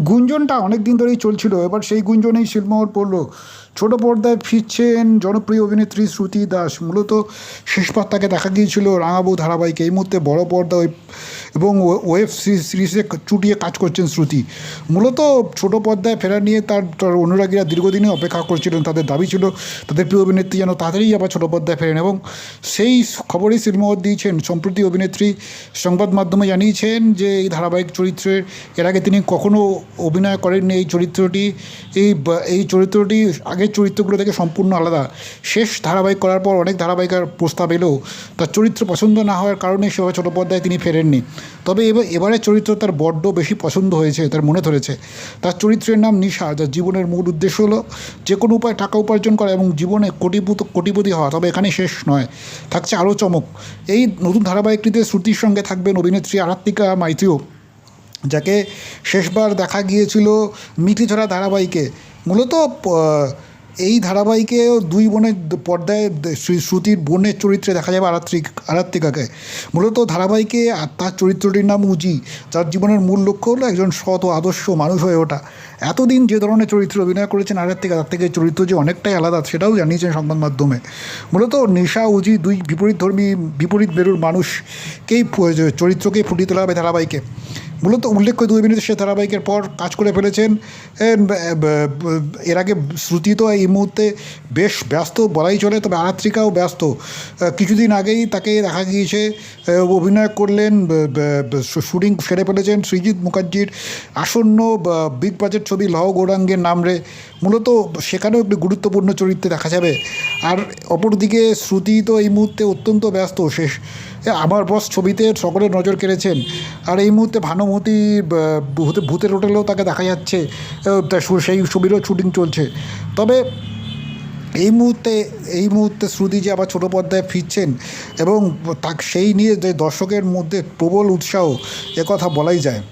গুঞ্জনটা অনেক দিন ধরেই চলছিল এবার সেই গুঞ্জনেই শিলমোহর পড়ল। ছোট পর্দায় ফিরছেন জনপ্রিয় অভিনেত্রী শ্রুতি দাস। মূলত শেষ পাত তাকে দেখা গিয়েছিল রাঙাবউ ধারাবাহিকে। এই মুহূর্তে বড় পর্দা এবং ওয়েব সিরিজে চুটিয়ে কাজ করছেন শ্রুতি। মূলত ছোট পর্দায় ফেরা নিয়ে তার তার অনুরাগীরা দীর্ঘদিনে অপেক্ষা করছিলেন। তাদের দাবি ছিল তাদের প্রিয় অভিনেত্রী যেন তাড়াতাড়ি আবার ছোট পর্দায় ফেরেন এবং সেই খবরই সিলমোহর দিয়েছেন। সম্প্রতি অভিনেত্রী সংবাদ মাধ্যমে জানিয়েছেন যে, এই ধারাবাহিক চরিত্রের এর আগে তিনি কখনো অভিনয় করেননি। এই চরিত্রটি এই এই চরিত্রটি আগের চরিত্রগুলো থেকে সম্পূর্ণ আলাদা। শেষ ধারাবাহিক করার পর অনেক ধারাবাহিকের প্রস্তাব এলেও তার চরিত্র পছন্দ না হওয়ার কারণে সেভাবে ছোটো পর্দায় তিনি ফেরেননি। তবে এবার, এবারের চরিত্র তার বড্ড বেশি পছন্দ হয়েছে, তার মনে ধরেছে। তার চরিত্রের নাম নিশা, যার জীবনের মূল উদ্দেশ্য হলো যে কোনো উপায় টাকা উপার্জন করা এবং জীবনে কোটিপুত, কোটিপতি হওয়া, তবে এখানে শেষ নয়, থাকছে আরও চমক। এই নতুন ধারাবাহিকটিতে শ্রুতির সঙ্গে থাকবেন অভিনেত্রী আরাত্মিকা মাইতিও, যাকে শেষবার দেখা গিয়েছিল মিঠিছড়া ধারাবাহিকে। মূলত এই ধারাবাহিকেও দুই বোনের পর্দায় শ্রী- শ্রুতির বোনের চরিত্রে দেখা যাবে আরাত্রিক, আরাত্রিকাকে। মূলত ধারাবাহিকে তার চরিত্রটির নাম উজি, যার জীবনের মূল লক্ষ্য হলো একজন সৎ ও আদর্শ মানুষ হয়ে ওঠা। এতদিন যে ধরনের চরিত্র অভিনয় করেছেন আরাত্রিকা, তার থেকে চরিত্র যে অনেকটাই আলাদা, সেটাও জানিয়েছেন সংবাদ মাধ্যমে। মূলত নিশা, উজি দুই বিপরীত ধর্মী বিপরীত বেরুর মানুষকেই চরিত্রকেই ফুটিয়ে তোলা হবে ধারাবাহিকে। মূলত উল্লেখ্য দুই মিনিট সে ধারাবাহিকের পর কাজ করে ফেলেছেন। এর আগে শ্রুতি তো এই মুহূর্তে বেশ ব্যস্ত বলাই চলে, তবে আরাত্রিকাও ব্যস্ত। কিছুদিন আগেই তাকে দেখা গিয়েছে অভিনয় করলেন শুটিং সেরে ফেলেছেন সৃজিৎ মুখার্জির আসন্ন বিগ বাজেট ছবি লহ গৌরাঙ্গের নামরে মূলত সেখানেও একটি গুরুত্বপূর্ণ চরিত্রে দেখা যাবে। আর অপরদিকে শ্রুতি তো এই মুহূর্তে অত্যন্ত ব্যস্ত, শেষ আমার বস ছবিতে সকলের নজর কেড়েছেন। আর এই মুহূর্তে ভানুমতি ভূতের হোটেলেও তাকে দেখা যাচ্ছে। সেই ছবিরও শুটিং চলছে। তবে এই মুহূর্তে এই মুহূর্তে শ্রুতি যে আবার ছোটো পর্দায় ফিরছেন এবং তা সেই নিয়ে যে দর্শকের মধ্যে প্রবল উৎসাহ একথা বলাই যায়।